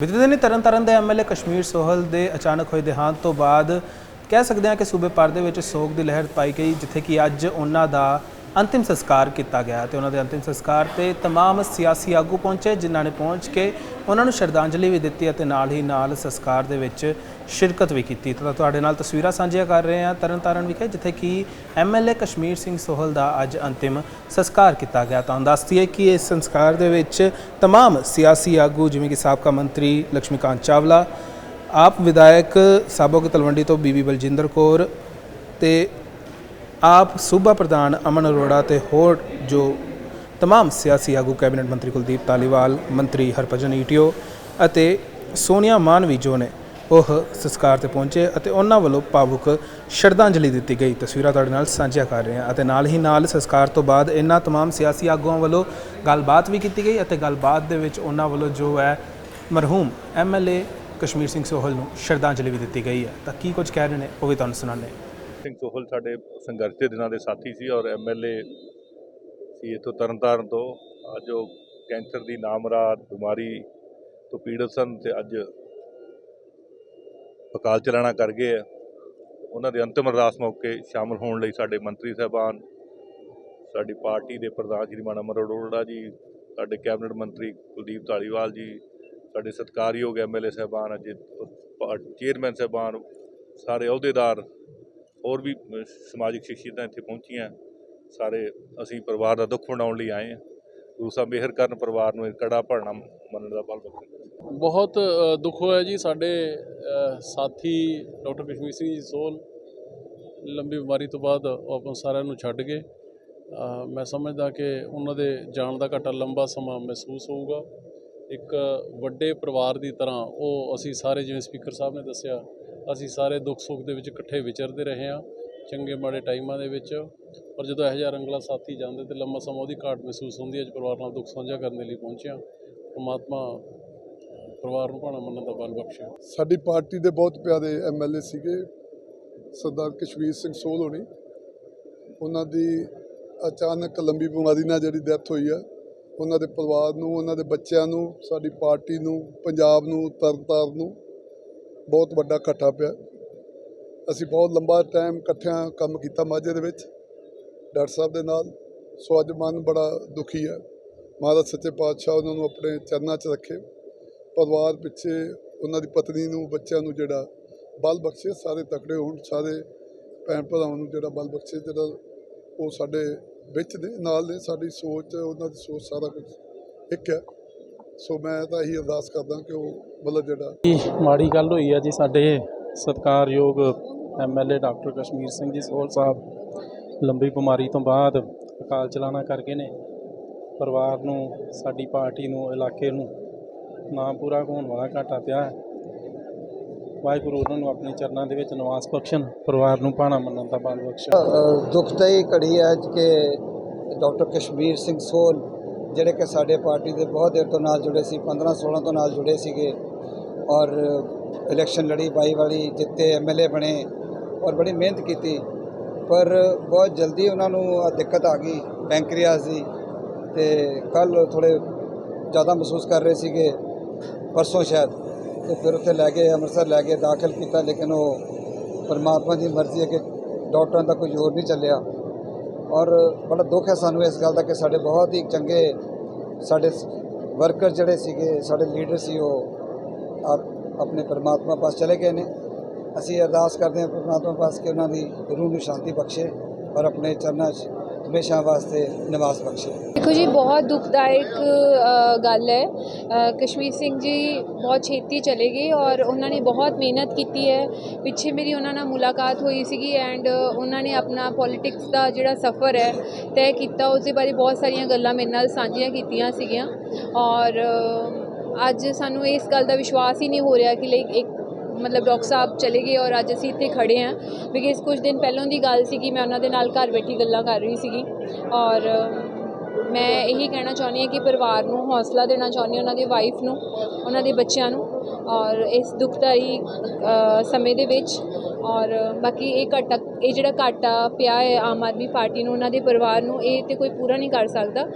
ਬੀਤੇ ਦਿਨੀ ਤਰਨਤਾਰਨ ਦੇ ਐਮਐਲਏ ਕਸ਼ਮੀਰ ਸੋਹਲ ਦੇ ਅਚਾਨਕ ਹੋਏ ਦੇਹਾਂਤ ਤੋਂ ਬਾਅਦ ਕਹਿ ਸਕਦੇ ਹਾਂ ਕਿ ਸੂਬੇ ਭਰ ਦੇ ਵਿੱਚ ਸੋਗ ਦੀ ਲਹਿਰ ਪਾਈ ਗਈ, ਜਿੱਥੇ ਕਿ ਅੱਜ ਉਹਨਾਂ ਦਾ ਅੰਤਿਮ ਸੰਸਕਾਰ ਕੀਤਾ ਗਿਆ ਤੇ ਉਹਨਾਂ ਦੇ ਅੰਤਿਮ ਸੰਸਕਾਰ ਤੇ तमाम ਸਿਆਸੀ ਆਗੂ ਪਹੁੰਚੇ, ਜਿਨ੍ਹਾਂ ਨੇ ਪਹੁੰਚ ਕੇ ਉਹਨਾਂ ਨੂੰ ਸ਼ਰਧਾਂਜਲੀ ਵੀ ਦਿੱਤੀ ਅਤੇ ਨਾਲ ਹੀ ਨਾਲ ਸੰਸਕਾਰ ਦੇ ਵਿੱਚ ਸ਼ਿਰਕਤ ਵੀ ਕੀਤੀ। ਤਾਂ ਤੁਹਾਡੇ ਨਾਲ ਤਸਵੀਰਾਂ ਸਾਂਝੀਆਂ ਕਰ ਰਹੇ ਹਾਂ ਤਰਨਤਾਰਨ ਵਿਖੇ, ਜਿੱਥੇ ਕਿ ਐਮਐਲਏ ਕਸ਼ਮੀਰ ਸਿੰਘ ਸੋਹਲ ਦਾ ਅੱਜ ਅੰਤਿਮ ਸੰਸਕਾਰ ਕੀਤਾ ਗਿਆ। ਤਾਂ ਦੱਸਦੀ ਹੈ ਕਿ ਇਸ ਸੰਸਕਾਰ ਦੇ ਵਿੱਚ तमाम ਸਿਆਸੀ ਆਗੂ, ਜਿਵੇਂ ਕਿ ਸਾਬਕਾ ਮੰਤਰੀ ਲక్ష్ਮੀਕਾਂਤ ਚਾਵਲਾ, ਆਪ ਵਿਧਾਇਕ ਸਾਬੋ ਤਲਵੰਡੀ ਤੋਂ ਬੀਬੀ ਬਲਜਿੰਦਰ ਕੌਰ ਤੇ ਆਪ ਸੂਬਾ ਪ੍ਰਧਾਨ ਅਮਨ ਅਰੋੜਾ ਤੇ ਹੋਰ ਜੋ तमाम ਸਿਆਸੀ ਆਗੂ ਕੈਬਨਿਟ ਮੰਤਰੀ ਕੁਲਦੀਪ ਧਾਲੀਵਾਲ ਮੰਤਰੀ ਹਰਭਜਨ ਈਟਿਓ ਅਤੇ ਸੋਨੀਆ ਮਾਨ ਵੀ ਜੋ ਨੇ ਉਹ ਸੰਸਕਾਰ ਤੇ ਪਹੁੰਚੇ ਅਤੇ ਉਹਨਾਂ ਵੱਲੋਂ ਭਾਵੁਕ ਸ਼ਰਧਾਂਜਲੀ ਦਿੱਤੀ ਗਈ ਤਸਵੀਰਾਂ ਤੁਹਾਡੇ ਨਾਲ ਸਾਂਝੀਆਂ ਕਰ ਰਹੇ ਹਾਂ ਅਤੇ ਨਾਲ ਹੀ ਨਾਲ ਸੰਸਕਾਰ ਤੋਂ ਬਾਅਦ ਇਹਨਾਂ तमाम ਸਿਆਸੀ ਆਗੂਆਂ ਵੱਲੋਂ ਗੱਲਬਾਤ ਵੀ ਕੀਤੀ ਗਈ ਅਤੇ ਗੱਲਬਾਤ ਦੇ ਵਿੱਚ ਉਹਨਾਂ ਵੱਲੋਂ ਜੋ ਹੈ ਮਰਹੂਮ ਐਮਐਲਏ ਕਸ਼ਮੀਰ ਸਿੰਘ ਸੋਹਲ ਨੂੰ ਸ਼ਰਧਾਂਜਲੀ ਵੀ ਦਿੱਤੀ ਗਈ ਹੈ ਤਾਂ ਕੀ ਕੁਝ ਕਹਿ ਰਹੇ ਨੇ ਉਹ ਵੀ ਤੁਹਾਨੂੰ ਸੁਣਾਉਂਦੇ ਹਾਂ ਸਿੰਘ ਸੋਹਲ ਸਾਡੇ ਸੰਘਰਸ਼ ਦੇ ਦਿਨਾਂ ਦੇ ਸਾਥੀ ਸੀ ਔਰ ਐਮਐਲਏ ਸੀ ਇੱਥੋਂ ਤਰਨਤਾਰਨ ਤੋਂ। ਅੱਜ ਉਹ ਕੈਂਸਰ ਦੀ ਨਾਮਰਾਤ ਬਿਮਾਰੀ ਤੋਂ ਪੀੜਤ ਸਨ ਤੇ ਅੱਜ ਅਕਾਲ ਚਲਾਣਾ ਕਰ ਗਏ ਆ। ਉਹਨਾਂ ਦੇ ਅੰਤਿਮ ਅਰਦਾਸ ਮੌਕੇ ਸ਼ਾਮਲ ਹੋਣ ਲਈ ਸਾਡੇ ਮੰਤਰੀ ਸਾਹਿਬਾਨ, ਸਾਡੀ ਪਾਰਟੀ ਦੇ ਪ੍ਰਧਾਨ ਸ਼੍ਰੀਮਾਨ ਅਮਰ ਅਰੋੜਾ ਜੀ, ਸਾਡੇ ਕੈਬਨਿਟ ਮੰਤਰੀ ਕੁਲਦੀਪ ਧਾਲੀਵਾਲ ਜੀ, ਸਾਡੇ ਸਤਿਕਾਰਯੋਗ ਐਮਐਲਏ ਸਾਹਿਬਾਨ, ਅਜੇ ਚੇਅਰਮੈਨ ਸਾਹਿਬਾਨ, ਸਾਰੇ ਅਹੁਦੇਦਾਰ ਹੋਰ ਵੀ ਸਮਾਜਿਕ ਸ਼ਖਸੀਅਤਾਂ ਇੱਥੇ ਪਹੁੰਚੀਆਂ। ਸਾਰੇ ਅਸੀਂ ਪਰਿਵਾਰ ਦਾ ਦੁੱਖ ਵੰਡਾਉਣ ਲਈ ਆਏ ਹਾਂ। ਗੁਰੂ ਸਾਹਿਬ ਮਿਹਰ ਕਰਨ ਪਰਿਵਾਰ ਨੂੰ ਕੜਾ ਭਰਨਾ ਮੰਨਣ ਦਾ ਬਲ ਬਖਸ਼ੇ ਬਹੁਤ ਦੁੱਖ ਹੋਇਆ ਜੀ। ਸਾਡੇ ਸਾਥੀ ਡਾਕਟਰ ਕਸ਼ਮੀਰ ਸਿੰਘ ਜੀ ਸੋਲ ਲੰਬੀ ਬਿਮਾਰੀ ਤੋਂ ਬਾਅਦ ਉਹ ਆਪਾਂ ਸਾਰਿਆਂ ਨੂੰ ਛੱਡ ਗਏ। ਮੈਂ ਸਮਝਦਾ ਕਿ ਉਹਨਾਂ ਦੇ ਜਾਣ ਦਾ ਘਾਟਾ ਲੰਬਾ ਸਮਾਂ ਮਹਿਸੂਸ ਹੋਊਗਾ। ਇੱਕ ਵੱਡੇ ਪਰਿਵਾਰ ਦੀ ਤਰ੍ਹਾਂ ਉਹ ਅਸੀਂ ਸਾਰੇ, ਜਿਵੇਂ ਸਪੀਕਰ ਸਾਹਿਬ ਨੇ ਦੱਸਿਆ ਅਸੀਂ ਸਾਰੇ ਦੁੱਖ ਸੁੱਖ ਦੇ ਵਿੱਚ ਇਕੱਠੇ ਵਿਚਰਦੇ ਰਹੇ ਹਾਂ, ਚੰਗੇ ਮਾੜੇ ਟਾਈਮਾਂ ਦੇ ਵਿੱਚ। ਪਰ ਜਦੋਂ ਇਹੋ ਜਿਹਾ ਰੰਗਲਾ ਸਾਥੀ ਜਾਂਦੇ ਤੇ ਲੰਮਾ ਸਮਾਂ ਉਹਦੀ ਘਾਟ ਮਹਿਸੂਸ ਹੁੰਦੀ ਹੈ, ਅੱਜ ਪਰਿਵਾਰ ਨਾਲ ਦੁੱਖ ਸਾਂਝਾ ਕਰਨ ਦੇ ਲਈ ਪਹੁੰਚਿਆ ਪਰਮਾਤਮਾ ਪਰਿਵਾਰ ਨੂੰ ਭਾਣਾ ਮੰਨਣ ਦਾ ਬਲ ਬਖਸ਼ੇ। ਸਾਡੀ ਪਾਰਟੀ ਦੇ ਬਹੁਤ ਪਿਆਰੇ ਐਮਐਲਏ ਸੀਗੇ, ਸਰਦਾਰ ਕਸ਼ਮੀਰ ਸਿੰਘ ਸੋਲ ਹੋਣੀ। ਉਹਨਾਂ ਦੀ ਅਚਾਨਕ ਲੰਬੀ ਬਿਮਾਰੀ ਨਾਲ ਜਿਹੜੀ ਡੈਥ ਹੋਈ ਆ, ਉਹਨਾਂ ਦੇ ਪਰਿਵਾਰ ਨੂੰ, ਉਹਨਾਂ ਦੇ ਬੱਚਿਆਂ ਨੂੰ, ਸਾਡੀ ਪਾਰਟੀ ਨੂੰ, ਪੰਜਾਬ ਨੂੰ, ਤਰਨਤਾਰਨ ਨੂੰ ਬਹੁਤ ਵੱਡਾ ਇਕੱਠਾ ਪਿਆ। ਅਸੀਂ ਬਹੁਤ ਲੰਬਾ ਟਾਈਮ ਇਕੱਠਿਆਂ ਕੰਮ ਕੀਤਾ ਮਾਝੇ ਦੇ ਵਿੱਚ, ਡਾਕਟਰ ਸਾਹਿਬ ਦੇ ਨਾਲ। ਸੋ ਅੱਜ ਮਨ ਬੜਾ ਦੁਖੀ ਹੈ। ਮਹਾਰਾਜ ਸੱਚੇ ਪਾਤਸ਼ਾਹ ਉਹਨਾਂ ਨੂੰ ਆਪਣੇ ਚਰਨਾਂ 'ਚ ਰੱਖੇ। ਪਰਿਵਾਰ ਪਿੱਛੇ ਉਹਨਾਂ ਦੀ ਪਤਨੀ ਨੂੰ, ਬੱਚਿਆਂ ਨੂੰ ਜਿਹੜਾ ਬਲ ਬਖਸ਼ੇ, ਸਾਰੇ ਤਕੜੇ ਹੋਣ, ਸਾਰੇ ਭੈਣ ਭਰਾਵਾਂ ਨੂੰ ਜਿਹੜਾ ਬਲ ਬਖਸ਼ੇ, ਜਿਹੜਾ ਉਹ ਸਾਡੇ ਵਿੱਚ ਨੇ, ਨਾਲ ਨੇ, ਸਾਡੀ ਸੋਚ, ਉਹਨਾਂ ਦੀ ਸੋਚ, ਸਾਰਾ ਕੁਝ ਇੱਕ ਹੈ। ਸੋ ਮੈਂ ਤਾਂ ਇਹੀ ਅਰਦਾਸ ਕਰਦਾ ਕਿ ਉਹ ਮਤਲਬ ਜਿਹੜਾ ਜੀ ਮਾੜੀ ਗੱਲ ਹੋਈ ਆ ਜੀ ਸਾਡੇ ਸਤਿਕਾਰਯੋਗ ਐਮਐਲਏ ਡਾਕਟਰ ਕਸ਼ਮੀਰ ਸਿੰਘ ਜੀ ਸੋਹਲ ਸਾਹਿਬ ਲੰਬੀ ਬਿਮਾਰੀ ਤੋਂ ਬਾਅਦ ਅਕਾਲ ਚਲਾਣਾ ਕਰ ਗਏ ਨੇ। ਪਰਿਵਾਰ ਨੂੰ ਸਾਡੀ ਪਾਰਟੀ ਨੂੰ ਇਲਾਕੇ ਨੂੰ ਨਾ ਪੂਰਾ ਹੋਣ ਵਾਲਾ ਘਾਟਾ ਪਿਆ ਹੈ। ਵਾਹਿਗੁਰੂ ਉਹਨਾਂ ਨੂੰ ਆਪਣੇ ਚਰਨਾਂ ਦੇ ਵਿੱਚ ਨਿਵਾਸ ਬਖਸ਼ਣ ਪਰਿਵਾਰ ਨੂੰ ਭਾਣਾ ਮੰਨਣ ਦਾ ਬਲ ਬਖਸ਼ਣ। ਦੁਖਦਾਈ ਘੜੀ ਹੈ ਅੱਜ ਕਿ ਡਾਕਟਰ ਕਸ਼ਮੀਰ ਸਿੰਘ ਸੋਲ ਜਿਹੜੇ ਕਿ ਸਾਡੇ ਪਾਰਟੀ ਦੇ ਬਹੁਤ ਦੇਰ ਤੋਂ ਨਾਲ ਜੁੜੇ ਸੀ 15 16 ਤੋਂ ਨਾਲ ਜੁੜੇ ਸੀਗੇ ਔਰ ਇਲੈਕਸ਼ਨ ਲੜੀ, ਬਾਈ ਵਾਲੀ ਜਿੱਤੇ ਐਮਐਲਏ ਬਣੇ ਔਰ ਬੜੀ ਮਿਹਨਤ ਕੀਤੀ। ਪਰ ਬਹੁਤ ਜਲਦੀ ਉਹਨਾਂ ਨੂੰ ਦਿੱਕਤ ਆ ਗਈ ਪੈਂਕਰੀਆਸ ਦੀ ਤੇ ਕੱਲ ਥੋੜੇ ਜ਼ਿਆਦਾ ਮਹਿਸੂਸ ਕਰ ਰਹੇ ਸੀਗੇ, ਪਰਸੋਂ ਸ਼ਾਇਦ। ਤੇ ਫਿਰ ਉੱਥੇ ਲੈ ਗਏ, ਅੰਮ੍ਰਿਤਸਰ ਲੈ ਗਏ, ਦਾਖਲ ਕੀਤਾ ਲੇਕਿਨ ਉਹ ਪਰਮਾਤਮਾ ਦੀ ਮਰਜ਼ੀ ਹੈ ਕਿ ਡਾਕਟਰਾਂ ਦਾ ਕੋਈ ਜ਼ੋਰ ਨਹੀਂ ਚੱਲਿਆ। ਔਰ ਬੜਾ ਦੁੱਖ ਹੈ ਸਾਨੂੰ ਇਸ ਗੱਲ ਦਾ ਕਿ ਸਾਡੇ ਬਹੁਤ ਹੀ ਚੰਗੇ ਸਾਡੇ ਵਰਕਰ ਜਿਹੜੇ ਸੀਗੇ, ਸਾਡੇ ਲੀਡਰ ਸੀ ਉਹ ਆਪਣੇ ਪਰਮਾਤਮਾ ਪਾਸ ਚਲੇ ਗਏ ਨੇ। ਅਸੀਂ ਅਰਦਾਸ ਕਰਦੇ ਹਾਂ ਪਰਮਾਤਮਾ ਪਾਸ ਕਿ ਉਹਨਾਂ ਦੀ ਰੂਹ ਨੂੰ ਸ਼ਾਂਤੀ ਬਖਸ਼ੇ ਔਰ ਆਪਣੇ ਚਰਨਾਂ 'ਚ ਹਮੇਸ਼ਾ ਵਾਸਤੇ ਨਿਵਾਸ ਬਖਸ਼ੇ। ਦੇਖੋ ਜੀ, ਬਹੁਤ ਦੁਖਦਾਇਕ ਗੱਲ ਹੈ। ਕਸ਼ਮੀਰ ਸਿੰਘ ਜੀ ਬਹੁਤ ਛੇਤੀ ਚਲੇ ਗਏ ਔਰ ਉਹਨਾਂ ਨੇ ਬਹੁਤ ਮਿਹਨਤ ਕੀਤੀ ਹੈ। ਪਿੱਛੇ ਮੇਰੀ ਉਹਨਾਂ ਨਾਲ ਮੁਲਾਕਾਤ ਹੋਈ ਸੀਗੀ ਐਂਡ ਉਹਨਾਂ ਨੇ ਆਪਣਾ ਪੋਲਿਟਿਕਸ ਦਾ ਜਿਹੜਾ ਸਫ਼ਰ ਹੈ, ਤੈਅ ਕੀਤਾ। ਉਸ ਦੇ ਬਾਰੇ ਬਹੁਤ ਸਾਰੀਆਂ ਗੱਲਾਂ ਮੇਰੇ ਨਾਲ ਸਾਂਝੀਆਂ ਕੀਤੀਆਂ ਸੀਗੀਆਂ। ਔਰ ਅੱਜ ਸਾਨੂੰ ਇਸ ਗੱਲ ਦਾ ਵਿਸ਼ਵਾਸ ਹੀ ਨਹੀਂ ਹੋ ਰਿਹਾ ਕਿ ਲਾਈਕ ਇੱਕ ਮਤਲਬ ਡਾਕਟਰ ਸਾਹਿਬ ਚਲੇ ਗਏ ਔਰ ਅੱਜ ਅਸੀਂ ਇੱਥੇ ਖੜੇ ਹਾਂ। ਬਿਕਾਜ਼ ਕੁਝ ਦਿਨ ਪਹਿਲਾਂ ਦੀ ਗੱਲ ਸੀ ਕਿ ਮੈਂ ਉਹਨਾਂ ਦੇ ਨਾਲ ਘਰ ਬੈਠੀ ਗੱਲਾਂ ਕਰ ਰਹੀ ਸੀਗੀ। ਔਰ ਮੈਂ ਇਹੀ ਕਹਿਣਾ ਚਾਹੁੰਦੀ ਹਾਂ ਕਿ ਪਰਿਵਾਰ ਨੂੰ ਹੌਸਲਾ ਦੇਣਾ ਚਾਹੁੰਦੀ ਹਾਂ, ਉਹਨਾਂ ਦੀ ਵਾਈਫ ਨੂੰ, ਉਹਨਾਂ ਦੇ ਬੱਚਿਆਂ ਨੂੰ। ਔਰ ਇਸ ਦੁਖਦਾਈ ਸਮੇਂ ਦੇ ਵਿੱਚ ਔਰ ਬਾਕੀ ਇਹ ਘਾਟਾ, ਇਹ ਜਿਹੜਾ ਘਾਟਾ ਪਿਆ ਹੈ ਆਮ ਆਦਮੀ ਪਾਰਟੀ ਨੂੰ, ਉਹਨਾਂ ਦੇ ਪਰਿਵਾਰ ਨੂੰ, ਇਹ ਤੇ ਕੋਈ ਪੂਰਾ ਨਹੀਂ ਕਰ ਸਕਦਾ।